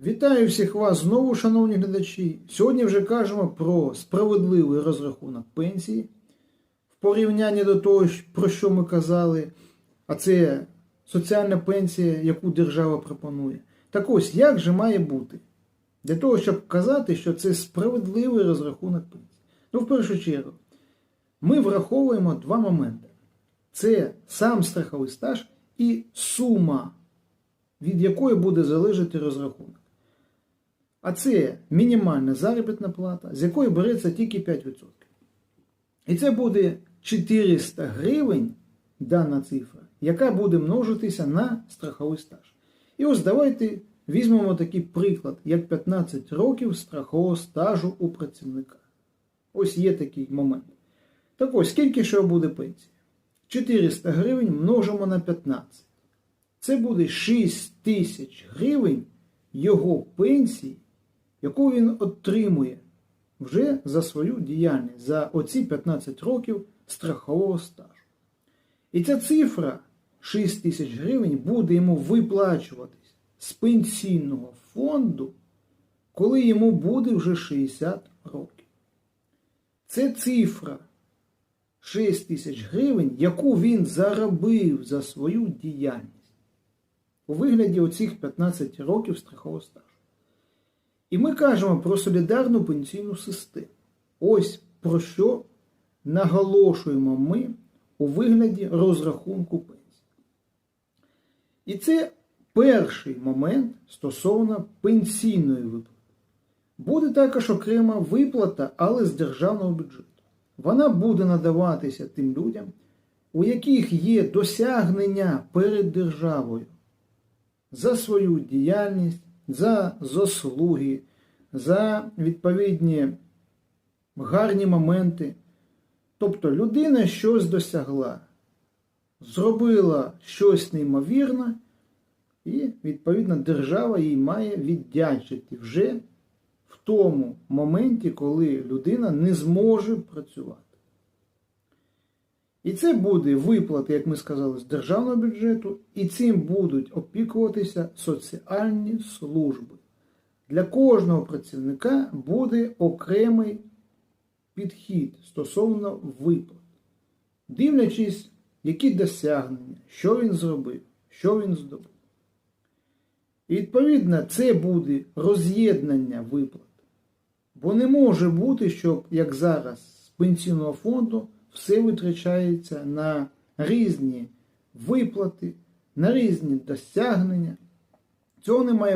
Вітаю всіх вас знову, шановні глядачі. Сьогодні вже кажемо про справедливий розрахунок пенсії в порівнянні до того, про що ми казали, а це соціальна пенсія, яку держава пропонує. Так ось, як же має бути? Для того, щоб казати, що це справедливий розрахунок пенсії. Ну, в першу чергу, ми враховуємо два моменти: це сам страховий стаж і сума, від якої буде залежати розрахунок. А це мінімальна заробітна плата, з якої береться тільки 5%. І це буде 400 гривень, дана цифра, яка буде множитися на страховий стаж. І ось давайте візьмемо такий приклад, як 15 років страхового стажу у працівника. Ось є такий момент. Так ось, скільки що буде пенсія? 400 гривень множимо на 15. Це буде 6 тисяч гривень його пенсії, яку він отримує вже за свою діяльність, за оці 15 років страхового стажу. І ця цифра 6 тисяч гривень буде йому виплачуватись з пенсійного фонду, коли йому буде вже 60 років. Це цифра 6 тисяч гривень, яку він заробив за свою діяльність у вигляді оцих 15 років страхового стажу. І ми кажемо про солідарну пенсійну систему. Ось про що наголошуємо ми у вигляді розрахунку пенсії. І це перший момент стосовно пенсійної виплати. Буде також окрема виплата, але з державного бюджету. Вона буде надаватися тим людям, у яких є досягнення перед державою за свою діяльність, за заслуги, за відповідні гарні моменти. Тобто людина щось досягла, зробила щось неймовірне, і, відповідно, держава їй має віддячити вже в тому моменті, коли людина не зможе працювати. І це буде виплата, як ми сказали, з державного бюджету, і цим будуть опікуватися соціальні служби. Для кожного працівника буде окремий підхід стосовно виплат, дивлячись, які досягнення, що він зробив, що він здобув. І відповідно це буде роз'єднання виплат. Бо не може бути, щоб, як зараз, з пенсійного фонду все витрачається на різні виплати, на різні досягнення. Цього не має